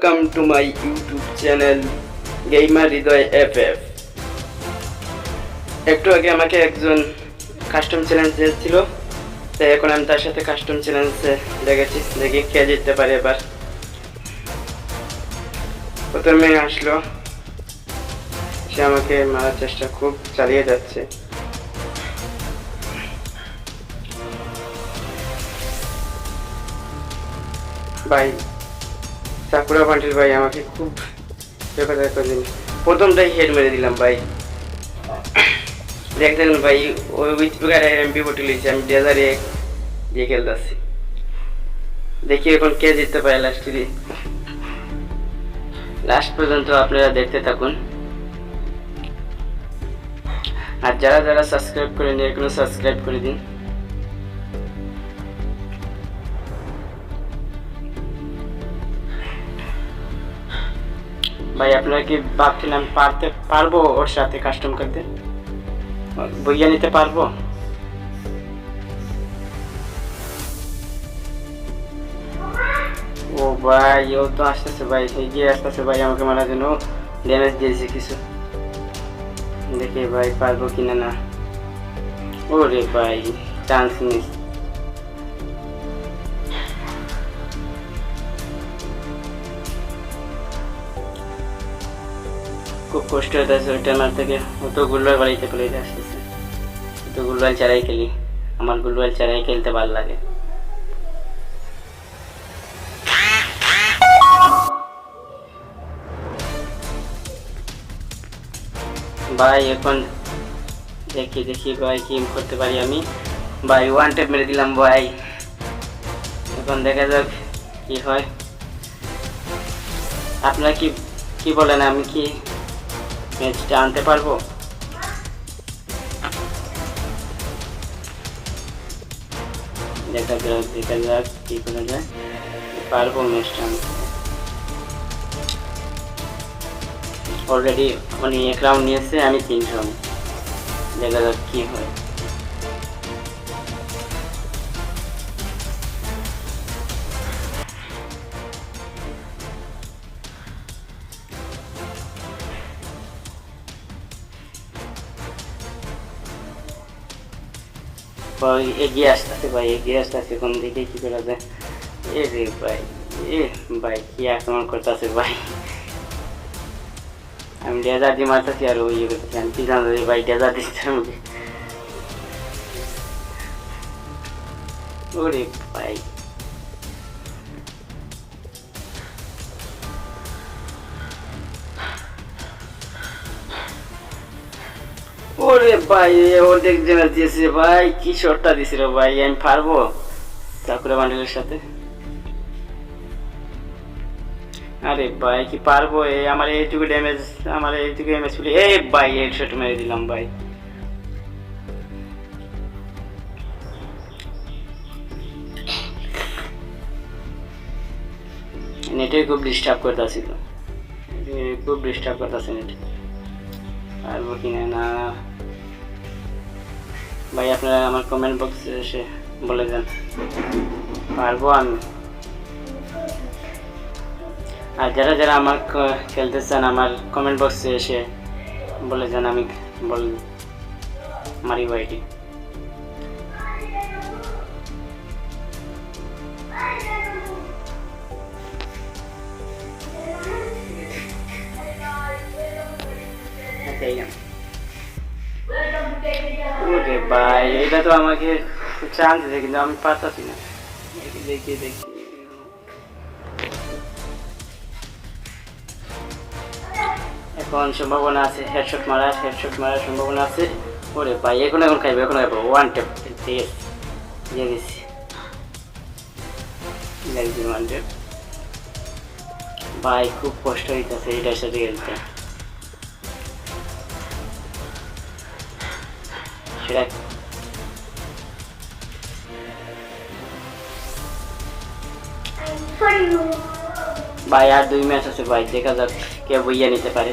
Welcome to my YouTube channel gamer Hriday F F একটু আগে আমাকে একজন কাস্টম চ্যালেঞ্জ দিয়েছিল, তাই এখন আমি তার সাথে কাস্টম চ্যালেঞ্জে লেগেছি, দেখি কে জিততে পারে এবার। প্রথমে আসলো, সে আমাকে মারার চেষ্টা খুব চালিয়ে যাচ্ছে। ভাই সাকুরা পান্টিল ভাই আমাকে খুব ব্যাপারে করলেন প্রথমটাই হেড মেরে দিলাম ভাই। দেখতেন ভাই ওই উইথ স্পিকারে এমপি ফোর্টি লিখছি আমি ডেজারে দিয়ে খেলতেছি। দেখি এখন কে জিততে পারে লাস্টে দিয়ে লাস্ট পর্যন্ত আপনারা দেখতে থাকুন। আর যারা যারা সাবস্ক্রাইব করেন এখনও সাবস্ক্রাইব করে দিন। ভাই আপনারা কি ভাবছিলাম পারতে পারব ওর সাথে কাস্টম করতে। বইয়া নিতে পারব। ও ভাই, ও তো আসতেছে ভাই এগিয়ে আসতেছে ভাই আমাকে মারার জন্য। ড্যামেজ দিয়েছে কিছু। দেখি ভাই, পারব কিনা না। ওরে ভাই চান্স মিস খুব কষ্ট হইতেছে ওইটা আমার থেকে। অত গুল্লার বাড়িতে পেলে আসতেছে। অত গুল্লাল চারাই খেলি। আমার গুল্লাল চারাই খেলতে ভালো লাগে। ভাই, এখন দেখি দেখি ভাই কি করতে পারি আমি। ভাই ওয়ান টেপ মেরে দিলাম ভাই। এখন দেখা যাক কি হয়। আপনারা কি কি বলেন, আমি কি ম্যাচটা আনতে পারব? দেখা যাক দেখা যাক কি করা যায়। পারব ম্যাচটা আনতে। অলরেডি মানে এক রাউন্ড নিয়েছে, আমি তিন রাউন্ড দেখা যাক কি হয়। ভাই, এগিয়ে আসতেছে ভাই, এগিয়ে আসতেছে কোন দিকে কি করা যায়? এ রে ভাই, এ ভাই, কি আক্রমণ করতেছে ভাই? আমি ডেজার দিয়ে মারতেছি আর ওই ইয়ে করতেছি, আমি রে ভাই ডেজার দিচ্ছে আমাকে। ওরে ভাই। ওরে ভাই অর্ধেক জেনে দিয়েছে ভাই, কি শটটা দিছিল ভাই, আমি পারব? সাকুরা বান্ডেলের সাথে। আরে ভাই, কি পারব? এই আমার এইটুকু ড্যামেজ আমার এইটুকু ড্যামেজ ছিল এই ভাই এই শট মেরে দিলাম ভাই। নেটে খুব ডিস্টার্ব করতেছিল খুব ডিস্টার্ব করতেছে নেট। পারব কিনা না। ভাই, আপনারা আমার কমেন্ট বক্সে এসে বলে দেন। পারব আমি। আর যারা যারা আমার খেলতে চান, আমার কমেন্ট বক্সে এসে বলে যান আমি বল মারি ভাইটি এই না। ভাই এটা তো আমাকে চান্স দিয়েছে, কিন্তু আমি পারতাছি না। দেখি দেখি এখন সম্ভাবনা আছে, হেডশট মারার হেডশট মারার সম্ভাবনা আছে। ওরে ভাই এখন এখন খাইবে, এখন খাইবো। ওয়ান টেপ দিয়ে দিয়ে দিচ্ছি ভাই খুব কষ্ট হইতেছে, এটার সাথে খেলতে। সেটা ভাই আর দুই ম্যাচ আছে ভাই। দেখা যাক কে বইয়া নিতে পারে।